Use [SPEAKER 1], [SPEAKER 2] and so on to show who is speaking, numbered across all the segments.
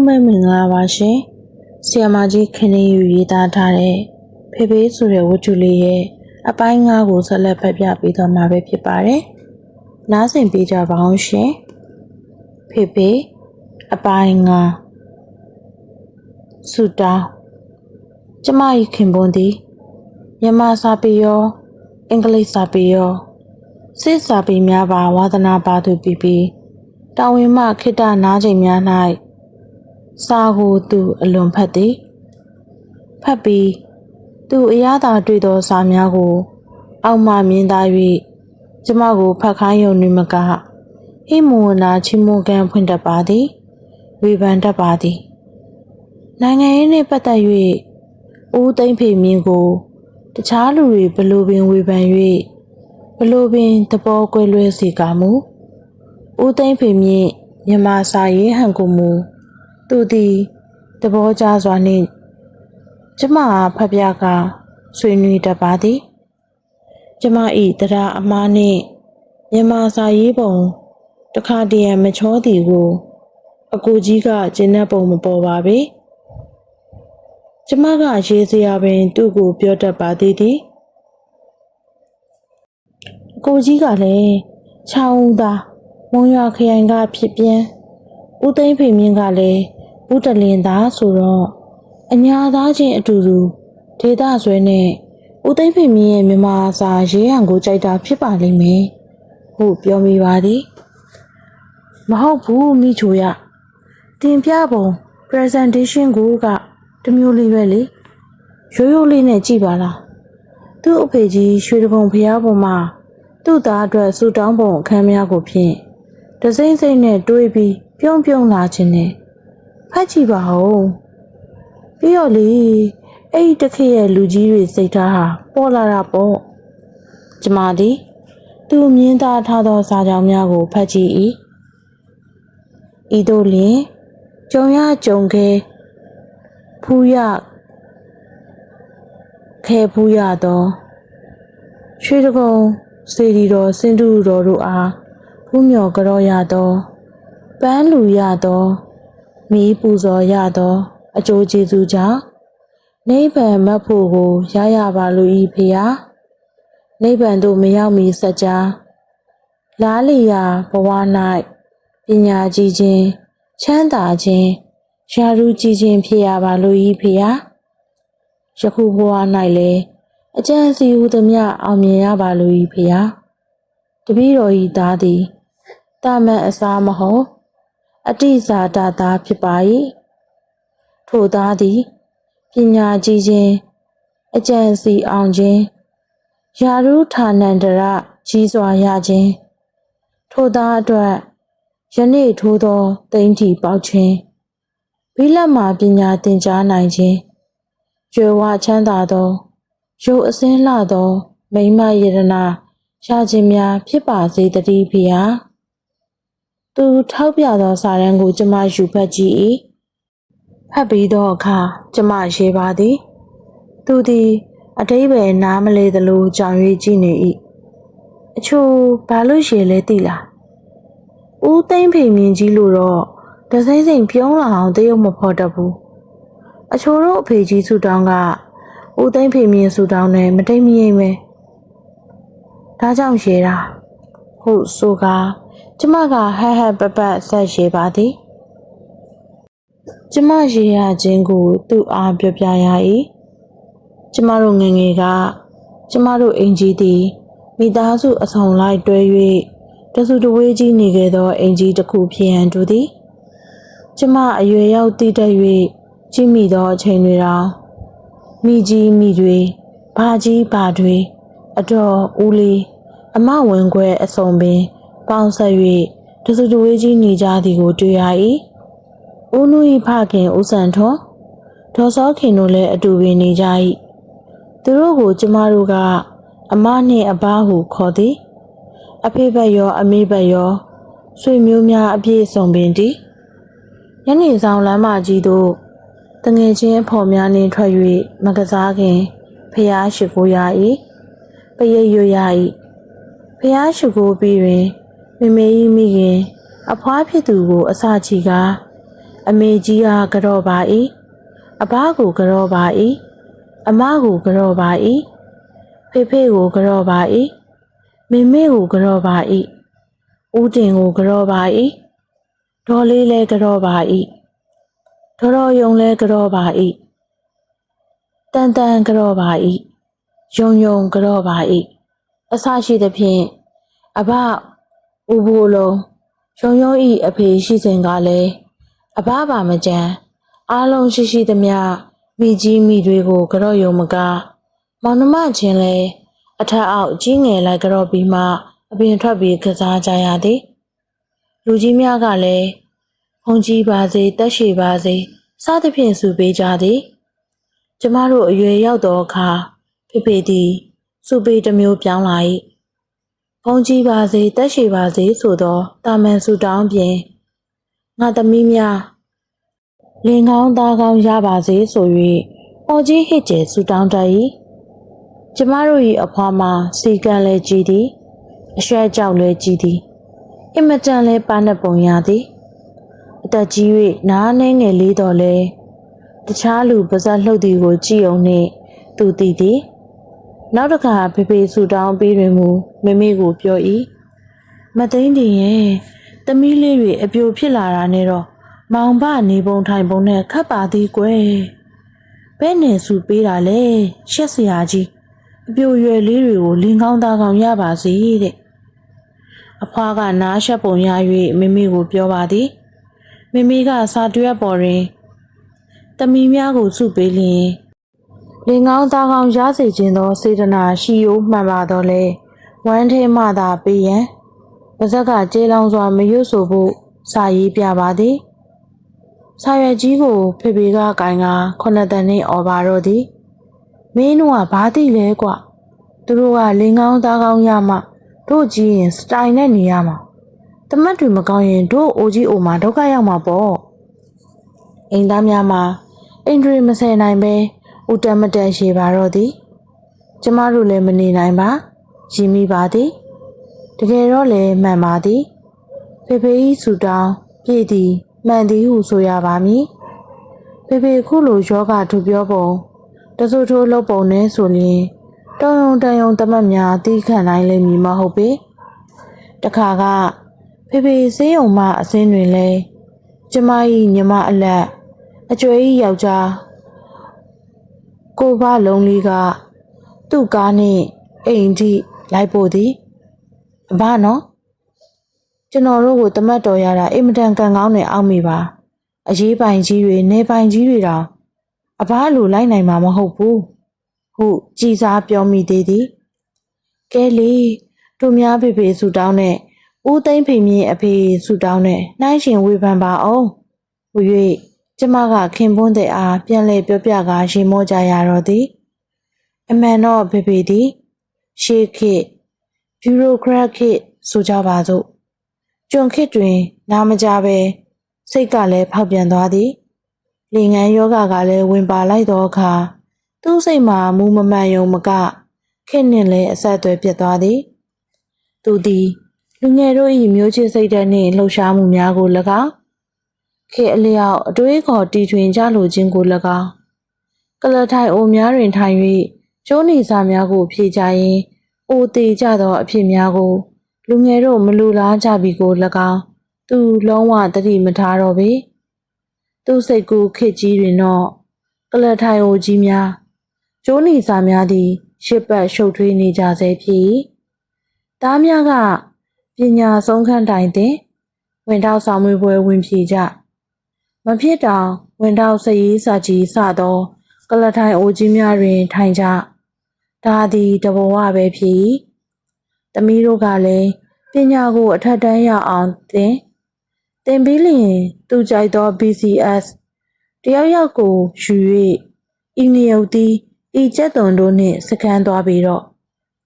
[SPEAKER 1] လုံးပဲမင်္ဂလာပါရှင်။ဆီယမကြီးခင်းနေယူရေးသားထားတဲ့ဖေဖေဆိုတဲ့ဝတ္ထုလေးရဲ့အပိုင်း၅ကိုဆက်လက်ဖတ်ပြပေးသွားမှာပဲဖြစ်ပါတယ်။နားဆင်ပေးကြပါအောင်ရှင်။ဖေဖေအပိုင်း၅ဆူတောင်းကျမ၏ခင်ပွန်းသည်မြန်မာစာပေရောအင်္ဂလိပ်စာပေရောစစ်စာပေများပါဝါသနာပါသူပြီးပြီးတာဝန်မှခိတ္တနားချိန်များ၌ စာကိုသူအလွန်ဖတ်သည်ဖတ်ပြီးသူအရသာတွေ့သောစာများကို အောက်မှမြင်သာ၍ကျမကိုဖတ်ခိုင်းယုံနှင့်မကဟိမဝနာချီမွန်ကန်ဖွင့်တတ်ပါသည်ဝေဖန်တတ်ပါသည် နိုင်ငံရေးနှင့်ပတ်သက်၍ဦးသိမ့်ဖေမြင့်ကို တခြားလူတွေဘလို့ပင်ဝေဖန်၍ဘလို့ပင်သဘောကွဲလွဲစေကမူဦးသိမ့်ဖေမြင့်မြန်မာစာရေးဟန်ကိုမူ သူသည်သဘောကျစွာနှင့်ကျမအားဖတ်ပြကဆွေးနွေးတတ်ပါသည်ကျမ၏တရားအမားနှင့်မြန်မာစာရေးပုံတခါတည်းမချောသည်ကို အကူကြီးကကျင်းတဲ့ပုံမပေါ်ပါပေကျမကရေးစရာပင် သူ့ကို ပြောတတ်ပါသေးသည်အကူကြီးကလည်းချောင်းဦးသားမုံရွာခရိုင်ကဖြစ်ပြန်ဦးသိန်းဖေမြင့်ကလည်း ဦးတလင်သားဆိုတော့အညာသားချင်းအတူတူဒေသဆွဲနဲ့ဦးသိန်းဖေမြင့်ရဲ့မြန်မာစာရေးဟန်ကိုကြိုက်တာဖြစ်ပါလိမ့်မယ်ဟုတ်ပြောမိပါသည်မဟုတ်ဘူးမိချိုရတင်ပြပုံ presentation ကိုကတမျိုးလေးပဲလေရိုးရိုးလေးနဲ့ကြည်ပါလားသူ့အဖေကြီးရွှေတကုံဖျားပေါ်မှာသူ့သားအတွက်ဆူတောင်းပုံအခမ်းများကိုဖြင့်ဒစိမ့်စိမ့်နဲ့တွေးပြီးပြုံးပြုံးလာခြင်းနဲ့ ဖတ်ကြည့်ပါဦးပြီးတော့လေအဲ့ဒီတစ်ခေတ်ရဲ့လူကြီးတွေစိတ်ထားဟာပေါ်လာတာပေါ့ကျမသည်သူမြင်သာထားသောစာကြောင်းများကိုဖတ်ကြည့်၏ဤသို့လျှင်ကြုံရကြုံခဲဖူးရခဲဖူးရသောရွှေတကုံစေတီတော်စင်တူတော်တို့အားဖူးမြော်ကြောရသောပန်းလူရသော မီးပူဇော်ရသော အကျိုးကျေးဇူးကြောင့်နိဗ္ဗာန်မတ်ဖို့ကိုရရပါလို့ဤဖေဟာနိဗ္ဗာန်သို့မရောက်မီစัจ जा လားလီယာဘဝ၌ပညာကြီးခြင်းချမ်းသာခြင်းရာထူးကြီးခြင်းဖြစ်ရပါလို့ဤဖေဟာယခုဘဝ၌လည်းအကျဉ်းစီဟူသည်မြအောင်မြင်ရပါလို့ဤဖေဟာတပည့်တော်ဤသားသည်တာမန်အစားမဟုတ် အတိဇာတသားဖြစ်ပါ၏ထိုသားသည်ပညာကြီးခြင်းအကျဉ်းစီအောင်ခြင်းယာရုဌာနန္တရကြီးစွာရခြင်းထိုသားအတွက်ယနေ့ထိုးသောတိမ့်ထီပေါက်ခြင်းဘိလက်မှာပညာသင်ကြားနိုင်ခြင်းကျွယ်ဝချမ်းသာသောရုပ်အစင်းလှသော မိမယရနာရခြင်းများဖြစ်ပါစေတည်းဖေဟာ သူထောက်ပြသောစာရန်ကို ကျမယူဖတ်ကြည့်၏ဖတ်ပြီးသောအခါကျမရေးပါသည် သူသည်အတိဘယ်နားမလဲသလိုကြောင်၍ကြည့်နေ၏အချို့ဘာလို့ရေလဲသိလားဦးသိမ့်ဖေမြင်ကြီးလို့တော့ဒစိမ့်စိမ့်ပြုံးလာအောင်တရုပ်မဖော်တတ်ဘူးအချို့တို့အဖေကြီးဆူတောင်းကဦးသိမ့်ဖေမြင်ဆူတောင်းနဲ့မတိတ်မရိမ့်ပဲဒါကြောင့်ရေတာ ဟုတ်ဆိုကားကျမကဟဟပပဆက်ရေပါသည်ကျမရေရခြင်းကို သူ့အားပြောပြရ၏ကျမတို့ငငယ်ကကျမတို့အင်ကြီးသည်မိသားစုအဆောင်လိုက်တွဲ၍တစုတဝေးကြီးနေခဲ့သောအင်ကြီးတစ်ခုဖြစ်ရန်တူသည်ကျမအရွယ်ရောက်တည်တတ်၍ကြီးမိသောအချိန်တွေတောင်မိကြီးမိတွေဘာကြီးဘာတွေအတော်ဦးလေး အမဝင်ခွဲအစုံပင် ပေါင်းဆက်၍တစုတဝေးကြီးနေကြသည်ကိုတွေ့ရ၏ဦးနု၏ဖခင်ဦးစံထွန်းဒေါ်စောခင်တို့လည်းအတူပင်နေကြ၏သူတို့ကိုကျမတို့ကအမနှင့်အဘဟုခေါ်သည်အဖေဘက်ရောအမေဘက်ရောဆွေမျိုးများအပြည့်စုံပင်သည်ညနေဆောင်လမ်းမကြီးသို့တငယ်ချင်းအဖော်များနှင့်ထွက်၍မကစားခင်ဖျားရှိခိုးရ၏ပရိတ်ရွရ၏ ဖျားရှိခိုးပြီးတွင်မမေကြီးမိခင်အဖွားဖြစ်သူကိုအစာချီကားအမေကြီးအားကြော့ပါ၏အဘကိုကြော့ပါ၏အမကိုကြော့ပါ၏ဖေဖေကိုကြော့ပါ၏မေမေကိုကြော့ပါ၏ဦးတင်ကိုကြော့ပါ၏ဒေါ်လေးလည်းကြော့ပါ၏ဒေါ်တော်ယုံလည်းကြော့ပါ၏တန်တန်ကြော့ပါ၏ယုံယုံကြော့ပါ၏ အဆရှိသဖြင့်အဘဦးဘိုးလုံးယုံယုံဤအဖေရှိစဉ်ကလည်းအဘပါမကြမ်းအားလုံးရှိရှိသမျှမိကြီးမိတွေကိုကြော့ယုံမက မောင်နှမချင်းလဲအထက်အောက်ကြီးငယ်လိုက်ကြော့ပြီးမှအပြင်ထွက်ပြီးကစားကြရသည်လူကြီးများကလည်းဘုံကြီးပါစေတက်ရှိပါစေစသဖြင့်စုပေးကြသည် ကျမတို့အရွယ်ရောက်သောအခါဖေဖေသည် စုပေးတစ်မျိုးပြောင်းလာ၏ဘုံကြီးပါစေတက်ရှိပါစေဆိုသောတာမန်စုတောင်းပြင်ငါသမီးများလင်ကောင်းသားကောင်းရပါစေဆို၍ပေါ်ကြီးဟစ်ကျဲဆူတောင်းတတ်၏ကျမတို့၏အဖွားမှာစီကံလဲကြည်သည်အရွှဲကြောက်လဲကြည်သည်အင်မတန်လဲပါနှက်ပုံရသည်အသက်ကြီး၍နားနှဲငယ်လေးတော်လဲတခြားလူပါဇက်လှုပ်သည်ကိုကြည်အောင်နှင့်သူတည်သည် နောက်တစ်ခါဖေဖေဆူတောင်းပြီးတွင်မူမိမိကိုပြော၏မသိမ့်တင်ရဲ့သမီးလေးတွေအပြိုဖြစ်လာတာနဲ့တော့မောင်ဘနေပုံထိုင်ပုံနဲ့ခတ်ပါသေးကွယ်ဘဲနဲ့စုပေးတာလေရှက်စရာကြီးအပြိုရွယ်လေးတွေကိုလင်ကောင်းသားကောင်းရပါစေတဲ့အဖွားကနားရှက်ပုံရ၍မိမိကိုပြောပါသည်မိမိကစာတွက်ပေါ်တွင်တမီများကိုစုပေးလျင် လင်ကောင်းသားကောင်းရစေခြင်းသောစေတနာရှိယိုးမှန်ပါတော့လေဝမ်းထဲမှသာပေးရန်ပါဇက်ကကြေးလောင်စွာမရွတ်ဆိုဖို့စာရေးပြပါသည်စာရွက်ကြီးကိုဖေဖေကကင်ကခုနှစ်တန်နဲ့អော်ပါတော့သည်မင်းတို့ကဘာသိလဲကွသူတို့ကလင်ကောင်းသားကောင်းရမှတို့ကြည့်ရင်စတိုင်နဲ့နေရမှာတမတ်တွေမကောင်းရင်တို့အိုကြီးအိုမှာဒုက္ခရောက်မှာပေါ့အိမ်သားများမှာအင်ဒရီမဆယ်နိုင်ပဲ ဦးတမတက်ရှိပါတော့သည်ကျမတို့လည်းမနေနိုင်ပါရည်မိပါသည်တကယ်တော့လည်းမှန်ပါသည်ဖေဖေဤဆူတောင်းပြည့်သည်မှန်သည်ဟုဆိုရပါမည်ဖေဖေခုလိုယောဂထူပြောပုံတဆူထိုးလုပ်ပုံနဲ့ဆိုရင်တောင်ုံတန်ယုံတမတ်များတီးခန့်နိုင်လိမ့်မည်မဟုတ်ပေတခါကဖေဖေဆေးရုံမှအစင်းတွင်လဲကျမ၏ညီမအလက်အကျွေးယောက်ျား ကိုဘလုံးလေးကသူ့ကားနဲ့အိမ်ထိလိုက်ပို့သည်အဘနော်ကျွန်တော်တို့ကိုတမတ်တော်ရတာအိမ်မတန်ကန်ကောင်းနဲ့အောက်မိပါအရေးပိုင်ကြီးတွေနေပိုင်ကြီးတွေတောင်အဘလိုလိုက်နိုင်မှာမဟုတ်ဘူးဟုကြည်စားပြောမိသေးသည်ကဲလေတို့များဖေဖေဆူတောင်းနဲ့ဦးသိမ့်ဖေမြင့်အဖေဆူတောင်းနဲ့နှိုင်းရှင်ဝေဖန်ပါအောင်ဟူ၍ ကျမကခင်ပွန်းတဲ့အားပြန်လဲပြောပြကာရှင်မောကြရတော့သည်အမှန်တော့ဖေဖေသည်ရှေးခေတ်ဘျူရိုကရက်ခေတ်ဆိုကြပါစို့ကျွန်ခေတ်တွင် နားမကြပဲစိတ်ကလည်းဖောက်ပြန်သွားသည်လင်ငန်းယောဂကလည်းဝင်ပါလိုက်သောအခါသူ့စိတ်မှာမူမမှန်ယုံမကခင့်နှင့်လည်းအဆက်အသွယ်ပြတ်သွားသည်သူသည်လူငယ်တို့၏မျိုးချစ်စိတ်ဓာတ်နှင့်လှုပ်ရှားမှုများကို၎င်း ခေအလျောက်အတွေးခေါ်တီထွင်ကြလိုခြင်းကို၎င်းကလထိုင်အိုများတွင်ထိုင်၍ကျိုးနေစာများကို ဖြေကြရင်အိုသေးကြသောအဖြစ်များကို လူငယ်တို့မလူလားကြပြီကို၎င်းသူလုံးဝတတိမထားတော့ပေသူစိတ်ကူးခစ်ကြီးတွင်တော့ကလထိုင်အိုကြီးများကျိုးနေစာများသည်ရှစ်ပတ်ရှုပ်ထွေးနေကြဆဲဖြစ်၏သားများကပညာဆုံးခန်းတိုင်တင်ဝင်ထောက်ဆောင်မွေးပွဲဝင်ပြေကြ မဖြစ်တောင်ဝင်ထောက်စရေးစာကြီးစသော ကလထိုင်အိုကြီးများတွင် ထိုင်ကြဒါသည်တဘဝပဲဖြစ်၏သမီးတို့ကလည်းပညာကိုအထက်တန်းရအောင်သင်သင်ပြီးလျင်သူကြိုက်သော BCS တယောက်ယောက်ကိုယူ၍အင်းလျုပ်သည်ဤကျက်သွန်တို့နှင့်စကန်းသွားပြီးတော့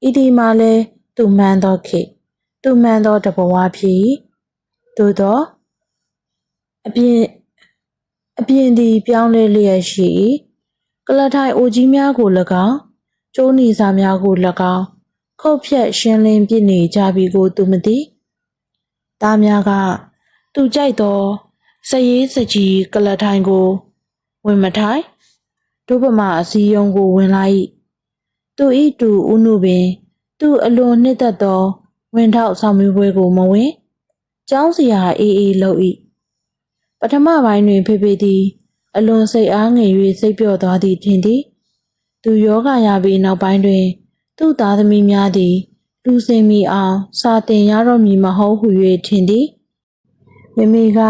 [SPEAKER 1] ဤဒီမှာလဲသူမှန်သောခေသူမှန်သောတဘဝဖြစ်၏သို့သောအပြင် အပြင်သည်ပြောင်းလဲလျက်ရှိ၏ကလထိုင်အိုကြီးများကို၎င်းကျိုးနီစာများကို၎င်းခုတ်ဖြတ်ရှင်းလင်းပြစ်နေကြပြီကိုသူမသိသားများကသူကြိုက်သောစရေးစကြီးကလထိုင်ကိုဝင်မထိုင်ဒုပမာအစည်းယုံကိုဝင်လိုက်သူဤတူဥနုပင် သူအလွန်နှစ်သက်သောဝင်ထောက်ဆောင်မျိုးပွဲကိုမဝင်ကျောင်းစီဟာအေးအေးလှုပ်၏ပ ထမပိုင်းတွင်ဖေဖေသည် အလွန်စိတ်အားငယ်၍စိတ်ပျော့သွားသည်ထင်သည်သူယောဂရပြီးနောက်ပိုင်းတွင် သူ့သားသမီးများသည်လူစင်မီအောင်စာတင်ရတော့မည်မဟုတ်ဟု၍ထင်သည်မိမိက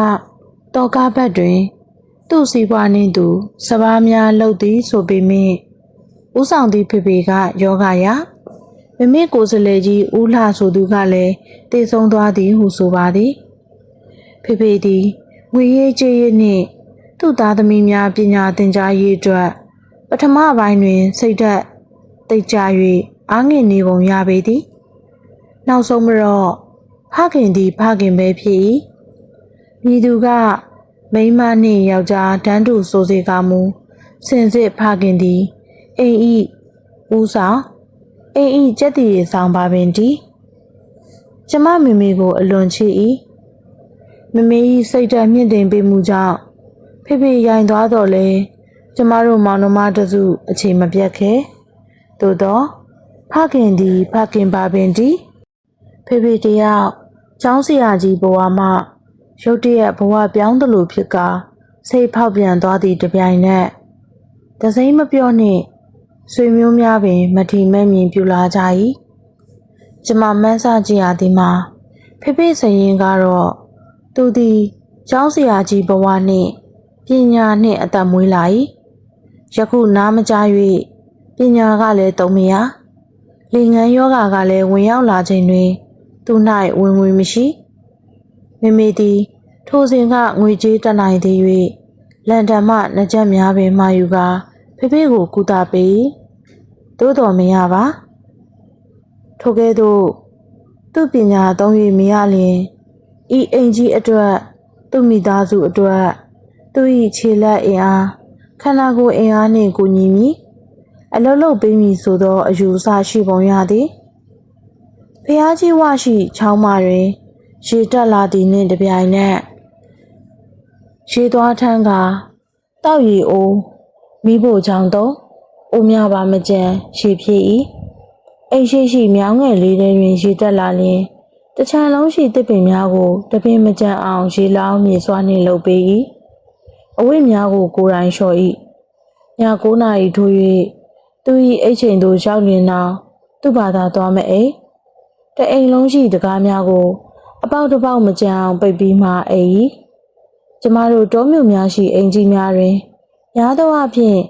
[SPEAKER 1] တောကားဘက်တွင် သူ့စီးပွားနှင့်သူစပားများလှုပ်သည်ဆိုပေမင့်ဥဆောင်သည့်ဖေဖေကယောဂရမိမိကိုယ်စလေကြီးဦးလှဆိုသူကလည်းတည်ဆုံးသွားသည်ဟုဆိုပါသည်ဖေဖေသည် ငွေရေးကြေးရေးနှင့်သူ့သားသမီးများပညာသင်ကြားရေးအတွက်ပထမပိုင်းတွင် စိတ်ဓာတ်တိတ်ကြ၍အားငယ်နေပုံရပေသည်နောက်ဆုံးမတော့ဖခင်သည်ဖခင်ပဲဖြစ်၏မိသူကမိန်းမနှင့်ယောက်ျားတန်းတူဆိုစေကမူစင်စစ်ဖခင်သည်အိမ်ဤဦးဆောင်အိမ်ဤစက်တည်ရဆောင်ပါပင်ဒီကျမမိမိကိုအလွန်ချစ်၏ မမေ၏စိတ်ဓာတ်မြင့်တင်ပေးမှုကြောင့်ဖေဖေရိုင်သွားတော့လေကျမတို့မောင်နှမတစုအချိန်မပြတ်ခဲ့သို့တော့ဖခင်သည်ဖခင်ပါပင်ဒီဖေဖေတယောက်ကျောင်းဆရာကြီးဘဝမှရုတ်တရက်ဘဝပြောင်းသလိုဖြစ်ကာစိတ်ဖောက်ပြန်သွားသည့်တပြိုင်နက်တစိမ့်မပြော့နှင့်ဆွေမျိုးများပင် မထီမဲ့မြင်ပြူလာကြ၏ကျမမန်းစားကြည့်ရသည်မှာဖေဖေစရင်ကတော့ သူသည်ကျောင်းဆရာကြီးဘဝနှင့်ပညာနှင့်အသက်မွေးလာ၏ယခုနားမကြား၍ပညာကလည်းတုံးမရလင်ငန်းယောဂါကလည်းဝင်ရောက်လာချိန်တွင် သူ၌ဝင်ဝင်မရှိမိမိသည်ထိုစဉ်ကငွေကြေးတက်နိုင်သည်၍လန်ဒန်မှနှစ်ချက်များပင်မှာယူကာဖေဖေကိုကူတာပေးသို့တော်မရပါထိုကဲ့သို့သူ့ပညာသုံး၍မရလျင် ဤအိမ်ကြီးအတွက်သူ့မိသားစုအတွက်သူ၏ခြေလက်အင်အားခန္ဓာကိုယ်အင်အားနှင့်ကိုညီမည်အလုံးလုံးပေးမည်ဆိုသောအယူအဆရှိပုံရသည်ဖျားကြီးဝရှိချောင်းမတွင်ရေတက်လာသည်နှင့်တပြိုင်နက်ရေသွားထမ်းကတောက်ရီအိုးမိဖို့ချောင်းတော့အိုးများပါမကြံရေဖြစ်၏အိမ်ရှိရှိမြောင်းငယ်လေးတွင်ရေတက်လာလျင် တချံလုံးရှိတစ်ပင်များကိုတပင်မကြံအောင်ရေလောင်းမြေစွာနှင့်လုပ်ပေး၏အဝိများကိုကိုယ်တိုင်လျှော်၏ည9နာရီထိုး၍သူ၏အိတ်ချိန်သို့ရောက်လျင်နောက်သူ့ဘာသာသွားမအိမ်တအိမ်လုံးရှိတကားများကို အပေါက်တစ်ပေါက်မကြံအောင်ပိတ်ပြီးမှအိမ်၏ကျမတို့တောမြို့များရှိအိမ်ကြီးများတွင်များသောအားဖြင့်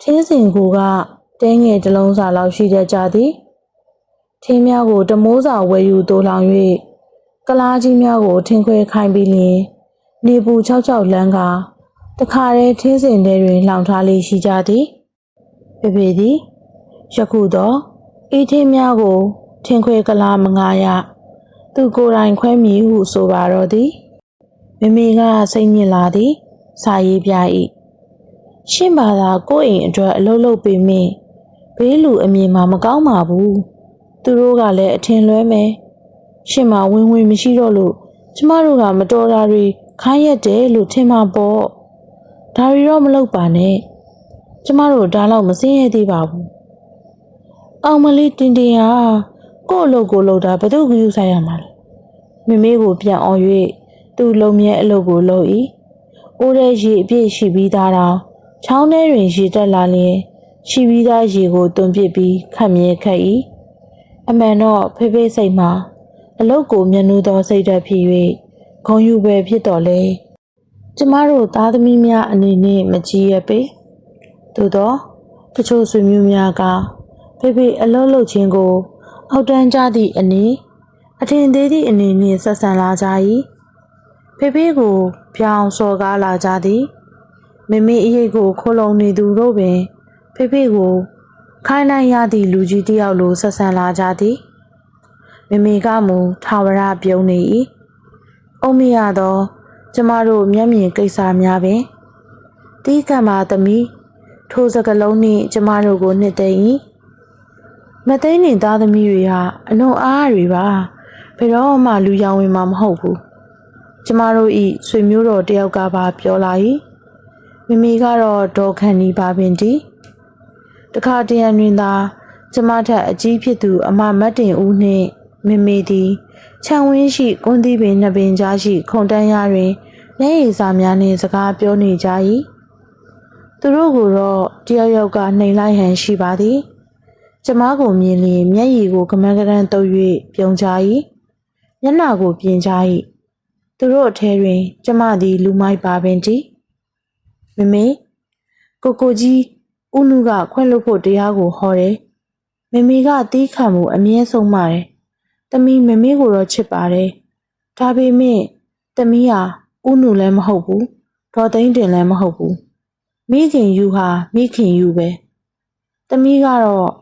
[SPEAKER 1] ထင်းစင်ကိုကတဲငယ်တစ်လုံးစာလောက်ရှိတတ်ကြသည် ထင်းများကိုတမိုးစာဝယ်ယူတိုးလောင်၍ကလားကြီးများကို ထင်းခွဲခိုင်းပြီးလျင်နေပူ၆၆လမ်းကတခါတည်းထင်းစင်ထဲတွင်လောင်ထားလေးရှိကြသည်ဖေဖေသည်ယခုတော့အေးထင်းများကို ထင်းခွဲကလားမငါရသူကိုယ်တိုင်ခွဲမည်ဟုဆိုပါတော့သည်မမေကစိတ်ညစ်လာသည်စာရေးပြ၏ရှင်းပါသာကိုယ့်အိမ်အတွက်အလုပ်လုပ်ပေးမင်းဘေးလူအမြင်မှာမကောင်းပါဘူး သူတို့ကလည်းအထင်လွဲမယ်ရှင်းမှာဝင်ဝင်မရှိတော့လို့ကျမတို့ကမတော်တာတွေခိုင်းရတယ်လို့ထင်မှာပေါ့ဒါတွေတော့မလုပ်ပါနဲ့ကျမတို့ဒါတော့မစင်းရသေးပါဘူးအောင်မလေးတင်တင်ဟာကို့အလုပ်ကိုလုပ်တာဘယ်သူကယူဆိုင်ရမှာလဲမိမေကိုပြန်အောင်၍သူ့လုံမြဲအလုပ်ကိုလုပ်၏အိုးတဲ့ရေအပြည့်ရှိပြီးသားတော့ချောင်းထဲတွင်ရေတက်လာလျင်ရှိပြီးသားရေကိုတွန်းပစ်ပြီးခတ်မြဲခတ်၏ အမှန်တော့ဖေးဖေးစိတ်မှာအလုတ်ကိုမျက်နှာသောစိတ်ဓာတ်ဖြစ်၍ဂုံယူပဲဖြစ်တော်လေကျမတို့သားသမီးများအနေနဲ့မကြည့်ရပေသို့တော့တချို့ဆွေမျိုးများကဖေဖေအလုတ်လုတ်ခြင်းကို အောက်တန်းကြသည့်အနေအထင်သေးသည့်အနေနှင့်ဆက်ဆံလာကြ၏ဖေဖေကို ပြောင်းစော်ကားလာကြသည်မမေအရေးကိုခိုးလုံနေသူတို့ပင် ဖေဖေကို ခိုင်းနိုင်ရသည့်လူကြီးတယောက်လိုဆက်ဆံလာကြသည်မမေကမူထာဝရပြုံးနေ၏အုံမရသောကျမတို့မျက်မြင်ကိစ္စများပင်တီးကံပါသမီးထိုစကလုံးနှင့်ကျမတို့ကိုနှစ်သိမ့်၏မသိန်းနေသားသမီးတွေဟာအလွန်အားတွေပါဘယ်တော့မှလူရောင်ဝင်မှာမဟုတ်ဘူးကျမတို့ဤဆွေမျိုးတော်တယောက်ကပါပြောလာ၏မိမိကတော့ဒေါ်ခန်နီပါပင်တီ တခါတရံတွင်သာကျမထက်အကြီးဖြစ်သူ အမမတ်တင်ဦးနှင့်မိမိသည်ခြံဝင်းရှိကွန်းသီးပင်နှစ်ပင်ကြားရှိ ခုံတန်းရတွင်မျက်ရည်စာများနှင့်စကားပြောနေကြ၏သူတို့ကိုတော့တယောက်ယောက်ကနှိမ်လိုက်ဟန်ရှိပါသည်ကျမကိုမြင်လျင်မျက်ရည်ကိုကမန်းကရန်တုပ်၍ပြုံချ၏မျက်နှာကိုပြင်ချ၏သူတို့အထဲတွင် ကျမသည် လူမိုက်ပါပင်တီမမေကိုကိုကြီး ဥနုကခွင့်လွတ်ဖို့တရားကိုဟောတယ်မမေကတီးခံမှုအမြဲဆုံးပါတယ်တမီမမေကိုတော့ချစ်ပါတယ်ဒါပေမဲ့တမီဟာဥနုလည်းမဟုတ်ဘူးဒေါ်သိန်းတင်လည်းမဟုတ်ဘူးမိခင်ယူဟာမိခင်ယူပဲတမီကတော့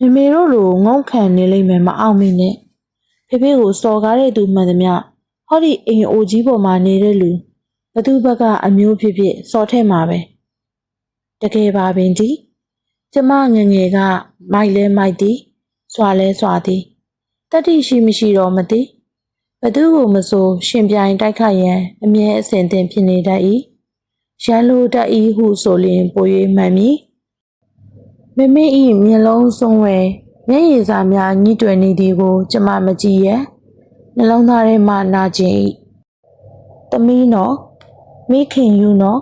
[SPEAKER 1] မမေတို့လိုငုံခံနေလိမ့်မယ်မအောင်မင်းနဲ့ဖေဖေကိုစော်ကားတဲ့သူမှန်သမျှဟောဒီအိမ်အိုကြီးပေါ်မှာနေတဲ့လူဘသူဘက်ကအမျိုးဖြစ်ဖြစ်စော်ထဲမှာပဲ တကယ်ပါပင်ဒီကျမငယ်ငယ်ကမိုက်လဲမိုက်သည်စွာလဲစွာသည်တတိရှိမရှိတော့မသိဘသူကိုမဆိုရှင်ပြိုင်တိုက်ခတ်ရန်အမြဲအစဉ်သင်ဖြစ်နေတတ်၏ရန်လိုတတ်၏ဟုဆိုလျင်ပို၍မှန်မည်မမေဤမျက်လုံးဆုံးဝဲမျက်ရည်စာများညှိတွယ်နေသည်ကို ကျမမကြည့်ရဲ့နှလုံးသားထဲမှနာကျင်၏တမီးနော်မိခင်ယူနော်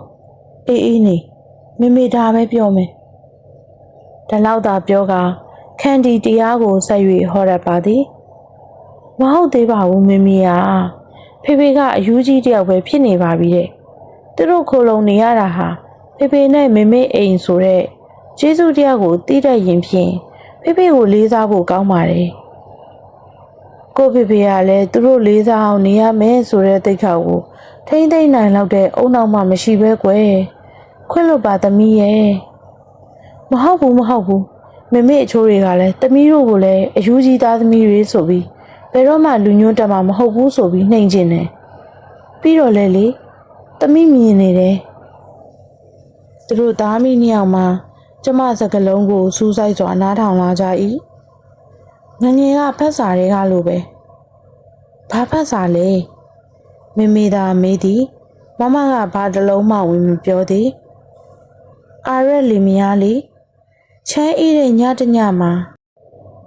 [SPEAKER 1] အေးအေးနေ မမေဒါပဲပြောမယ်ဒါလောက်သာပြောကခန္ဒီတရားကိုဆက်၍ဟောရပါသည်မဟုတ်သေးပါဘူးမမေယာဖေဖေကအယူကြီးတယောက်ပဲဖြစ်နေပါပြီတဲ့သူတို့ခိုလုံနေရတာဟာဖေဖေနဲ့မမေအိမ်ဆိုတဲ့ကျေးဇူးတရားကိုသိတတ်ရင်ဖြင့်ဖေဖေကိုလေးစားဖို့ကောင်းပါတယ်။ကိုဖေဖေကလည်းသူတို့လေးစားအောင်နေရမယ်ဆိုတဲ့သိက္ခာကိုထိမ့်သိမ့်နိုင်လောက်တဲ့အုံနောက်မှမရှိပဲကွယ်။ ခွင့်လွတ်ပါသမီးရဲ့။မဟုတ်ဘူးမဟုတ်ဘူးမမေအချိုးတွေကလည်းသမီးတို့ကိုလည်းအယူကြီးသားသမီးတွေဆိုပြီးဘယ်တော့မှလူညွှန်းတက်မှာမဟုတ်ဘူးဆိုပြီးနှိမ်ကျင်တယ်။ပြီးတော့လေလေသမီးမြင်နေတယ်။သူတို့သားမိနှစ်ယောက်မှာကျမစကလုံးကိုစူးစိုက်စွာနားထောင်လာကြ၏ငငယ်ကဖတ်စာတွေကလိုပဲဘာဖတ်စာလဲမေမေသာမေးသည်မမကဘာတစ်လုံးမှဝင်မပြောသည် အာရက်လီမယားလီချမ်းအေးတဲ့ညတစ်ညမှာ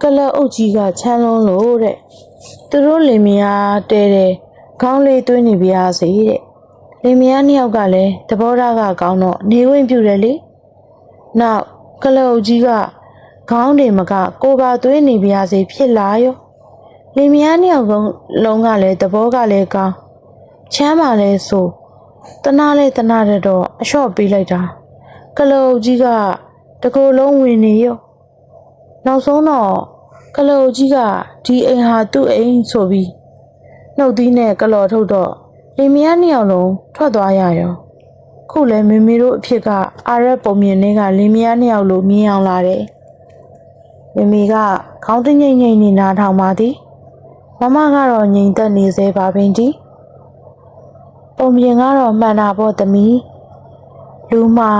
[SPEAKER 1] ကလအုပ်ကြီးကချမ်းလုံးလို့တဲ့သူတို့လင်မယားတဲတဲ့ခေါင်းလေးသွင်းနေပြရစီတဲ့လင်မယားနှစ်ယောက်ကလည်းသဘောထားကကောင်းတော့နေဝင်ပြူတယ်လေနောက်ကလအုပ်ကြီးကခေါင်းတွေမကကိုပါသွေးနေပြရစေဖြစ်လာရောလင်မယားနှစ်ယောက်လုံးလုံးကလည်းသဘောကလည်းကောင်းချမ်းပါလဲဆိုတနာလဲတနာတဲ့တော့အလျှော့ပေးလိုက်တာ ကလအုပ်ကြီးကတကူလုံးဝင်နေရောနောက်ဆုံးတော့ကလအုပ်ကြီးကဒီအိမ်ဟာသူ့အိမ်ဆိုပြီးနှုတ်သီးနဲ့ကလော်ထုတ်တော့လင်မယားနှစ်ယောက်လုံးထွက်သွားရရောခုလည်းမေမေတို့အဖြစ်ကအာရက်ပုံမြင်တွေကလင်းမယားနှစ်ယောက်လိုမြင်အောင်လာတယ်။မေမေကခေါင်းတငိမ့်ငိမ့်နေနာထောင်ပါသည်။မမကတော့ငြိမ်သက်နေစေပါပင်ဒီ။ပုံမြင်ကတော့မှန်တာပေါ့သမီး။လူမှာ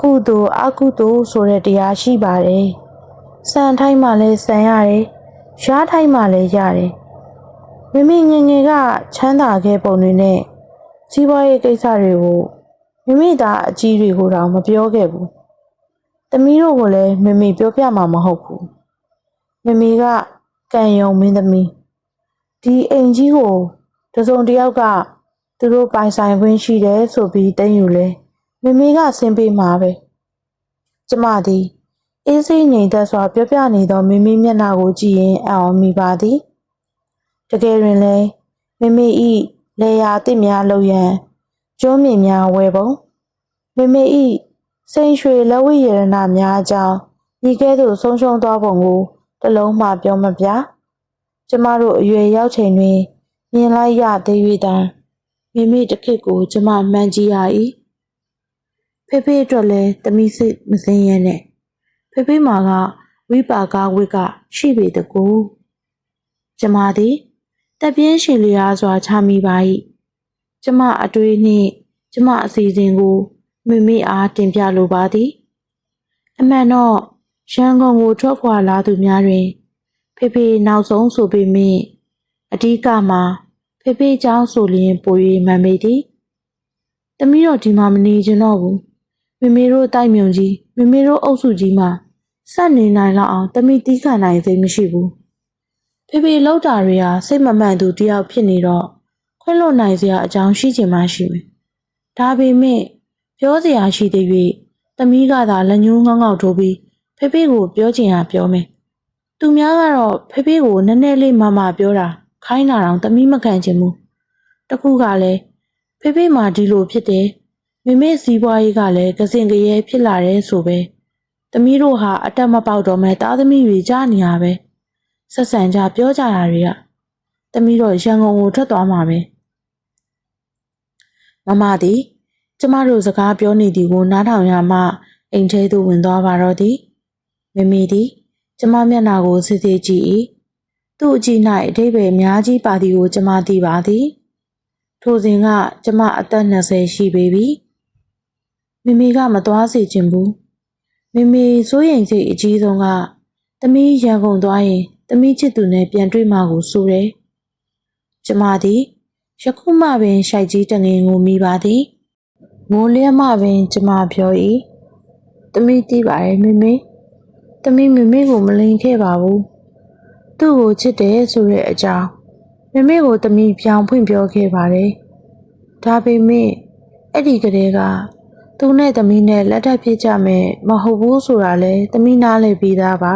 [SPEAKER 1] ကုသိုလ်အကုသိုလ်ဆိုတဲ့တရားရှိပါတယ်။စံထိုင်းမှလည်းစံရတယ်။ရှားထိုင်းမှလည်းရတယ်။မေမေငယ်ငယ်ကချမ်းသာခဲ့ပုံတွေနဲ့စီးပွားရေးကိစ္စတွေကိုမိမိသားအကြီးတွေကိုတောင်မပြောခဲ့ဘူး။သမီးတို့ကိုလည်းမမေပြောပြမှာမဟုတ်ဘူး။မမေကကံယုံမင်းသမီးဒီအိမ်ကြီးကိုတစုံတစ်ယောက်ကသူတို့ပိုင်ဆိုင်ခွင့်ရှိတယ်ဆိုပြီးတင်ယူလဲ မမေကဆင်းပေးမှာပဲ။ကျမသည်အေးစိငြိမ်သက်စွာပြောပြနေသောမမေမျက်နှာကိုကြည့်ရင်အံ့ဩမိပါသည်။တကယ်တွင်လည်းမမေဤလေယာတစ်များလှုပ်ရန်ကျွန်းမြင့်များဝဲပုံမေမေဤစိန်ရွှေလက်ဝိရဏများအကြောင်းဤကဲ့သို့ဆုံးရှုံးသွားပုံကိုတစ်လုံးမှပြောမပြကျမတို့အရွယ်ရောက်ချိန်တွင်မြင်လိုက်ရသေး၍သာမေမေတစ်ခေတ်ကိုကျမမှန်ကြည့်ရ၏ ဖေဖေအတွက်လည်းတမိစိတ်မစင်းရဲနဲ့ဖေဖေမှာကဝိပါကဝိကရှိပေတကူကျမသည်တက်ပြင်းရှင်လျားစွာချမိပါ၏ကျမအတွေ့နှင့် ကျမအစီအစဉ်ကိုမိမိအားတင်ပြလိုပါသည် အမှန်တော့ရန်ကုန်ကိုထွက်ခွာလာသူများတွင်ဖေဖေနောက်ဆုံးဆိုပေမယ့်အဓိကမှာ ဖေဖေเจ้าဆိုလျင်ပို၍မှန်ပေသည်တမီးတော့ဒီမှာမနေချင်တော့ဘူး မမေတို့တိုက်မြုံကြီးမမေတို့အုပ်စုကြီးမှာဆက်နေနိုင်လောက်အောင်တမီးတီးခံနိုင်စိတ်မရှိဘူးဖေဖေလောက်တာတွေဟာစိတ်မမှန်သူတယောက်ဖြစ်နေတော့ခွင့်လွတ်နိုင်စရာအကြောင်းရှိချင်မှရှိမယ်ဒါပေမဲ့ပြောစရာရှိသေး၍တမီးကသာလက်ညှိုးငေါငေါထိုးပြီးဖေဖေကိုပြောချင်ရပြောမယ်သူများကတော့ဖေဖေကိုနည်းနည်းလေးမမပြောတာခိုင်းတာတော့တမီးမခံချင်ဘူးတခုကလည်းဖေဖေမှဒီလိုဖြစ်တယ် မိမေစီးပွားရေးကလည်းကစင်ကရဲဖြစ်လာတယ်ဆိုပဲတမီးတို့ဟာအတက်မပေါက်တော့မဲ့သားသမီးတွေကြားနေရပဲဆက်ဆံကြပြောကြတာတွေကတမီးတို့ရန်ကုန်ကိုထွက်သွားမှာပဲမမသည်ကျမတို့စကားပြောနေသည်ကိုနားထောင်ရမှအိမ်ထဲသို့ဝင်သွားပါတော့သည်မမေသည်ကျမမျက်နှာကိုစစ်စစ်ကြည့်၏သူ့အကြည့်၌အတိတ်ပဲအများကြီးပါသည်ကိုကျမသိပါသည်ထိုစဉ်ကကျမအသက်20ရှိပေပြီ မမေကမသွားစေချင်ဘူးမမေစိုးရိမ်စိတ်အကြီးဆုံးကတမီးရန်ကုန်သွားရင်တမီးချစ်သူနဲ့ပြန်တွေ့မှာကိုစိုးတယ်ကျမသည်ယခုမှပင်ရှိုက်ကြီးတငင်ကိုမိပါသည်ငိုလျက်မှပင်ကျမပြော၏တမီးသိပါတယ်မမေတမီးမမေကိုမလိန်ခဲ့ပါဘူးသူ့ကိုချစ်တယ်ဆိုတဲ့အကြောင်းမမေကိုတမီပြောင်ဖွင့်ပြောခဲ့ပါတယ်။ဒါပေမဲ့အဲ့ဒီကလေးက သူနဲ့တမီနဲ့လက်ထပ်ဖြစ်ကြမယ်မဟုတ်ဘူးဆိုတာလဲတမီနားလည်ပြီးသားပါ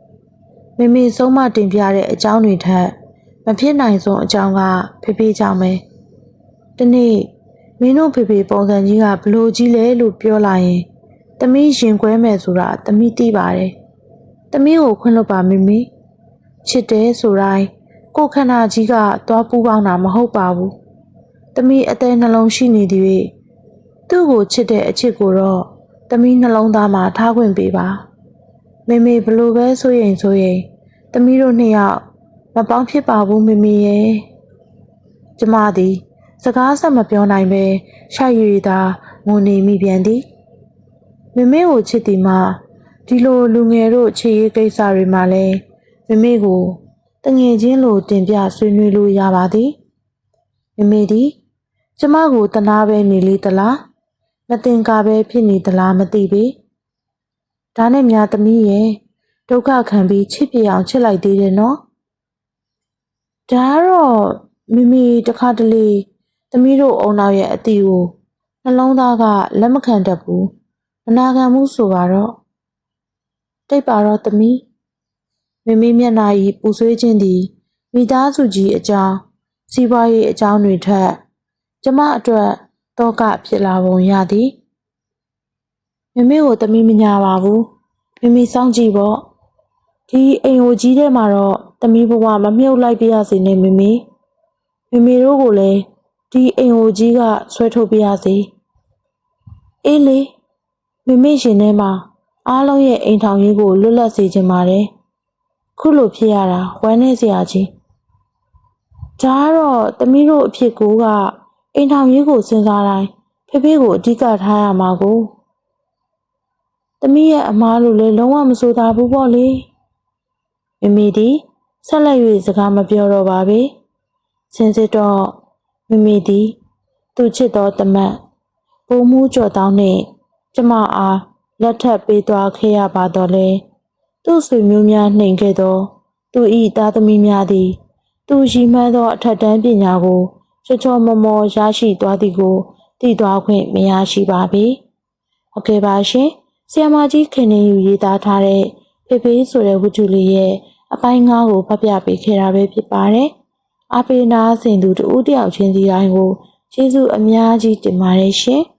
[SPEAKER 1] ။မမေဆုံးမတင်ပြတဲ့အကြောင်းတွေထက်မဖြစ်နိုင်ဆုံးအကြောင်းကဖေဖေကြောင့်ပဲ။ဒီနေ့မင်းတို့ဖေဖေပုံစံကြီးကဘလို့ကြီးလဲလို့ပြောလာရင်တမီရင်ခွဲမယ်ဆိုတာတမီသိပါတယ်။တမီကိုခွင့်လွတ်ပါမမေချစ်တယ်ဆိုတိုင်းကိုယ်ခန္ဓာကြီးကသွားပူပေါင်းတာမဟုတ်ပါဘူး။တမီအသေးနှလုံးရှိနေသည်၍ သူ့ကိုချစ်တဲ့အချစ်ကိုတော့တမီနှလုံးသားမှာထားခွင့်ပေးပါ။မေမေဘလို့ပဲဆိုရင်ဆိုရင်တမီတို့နှစ်ယောက်မပေါင်းဖြစ်ပါဘူးမေမေရဲ့။ကျမသည်စကားဆက်မပြောနိုင်ပဲရှိုက်ရည်သာငိုနေမိပြန်သည်။မေမေကိုချစ်သည်မှာဒီလိုလူငယ်တို့ချစ်ရေးကိစ္စတွေမှာလဲမေမေကိုတငယ်ချင်းလိုတင်ပြဆွေးနွေးလို့ရပါသည်မမေသည်ကျမကိုတနာပဲနေလေသလား မတင်ကားပဲဖြစ်နေသလားမသိပေဒါနဲ့များသမီးရဲ့ဒုက္ခခံပြီးချစ်ပြအောင်ချစ်လိုက်သေးတယ်နော်ဒါကတော့မမေတခါတလေသမီးတို့အုံနောက်ရဲ့အတီကိုနှလုံးသားကလက်မခံတတ်ဘူးမနာခံမှုဆိုပါတော့တိတ်ပါတော့သမီးမမေမျက်နှာဤပူဆွေးခြင်းသည်မိသားစုကြီးအကြောင်းစီးပွားရေးအကြောင်းတွေထက်ကျမအတွက် တော့ကဖြစ်လာပုံရသည်မမေကိုတမီးမညာပါဘူးမမေစောင့်ကြည့်ပေါ့ဒီအိမ်ကိုကြီးထဲမှာတော့တမီးဘဝမမြုပ်လိုက်ပြရစေနဲ့မမေမမေတို့ကိုလည်းဒီအိမ်ကိုကြီးကဆွဲထုတ်ပြရစေအေးလေမမေရှင်ထဲမှာအားလုံးရဲ့အိမ်ထောင်ကြီးကိုလွတ်လပ်စေချင်ပါတယ်ခုလိုဖြစ်ရတာဝမ်းနေစရာကြီးဒါကတော့တမီးတို့အဖြစ်ကိုက အိမ်ထောင်ရေးကိုစဉ်းစားတိုင်းဖေဖေကိုအဓိကထားရမှာကိုတမီးရဲ့အမားလို့လည်းလုံးဝမဆိုးသားဘူးပေါ့လေမမီဒီဆက်လက်၍စကားမပြောတော့ပါပဲစင်စစ်တော့မမီဒီသူချစ်တော်တမတ်ပုံမှုကြော်တောင်းနဲ့ကျမအားလက်ထပ်ပေးသွားခဲ့ရပါတော့လေသူ့ဆွေမျိုးများနှိမ်ခဲ့သော သူ၏သားသမီးများသည် သူရှိမှန်းသောအထက်တန်းပညာကို ချောချောမောမောရရှိသွားသည်ကိုသိသွားခွင့်မရရှိပါပေ။ဟုတ်ကဲ့ပါရှင်။ဆီယမကြီးခင်နေယူရေးသားထားတဲ့ဖေဖေးဆိုတဲ့ဝတ္ထုလေးရဲ့အပိုင်း၅ကိုဖတ်ပြပေးခဲ့တာပဲဖြစ်ပါတယ်။အပေနာစင်သူတူတယောက်ချင်းစီတိုင်းကိုကျေးဇူးအများကြီးတင်ပါတယ်ရှင်။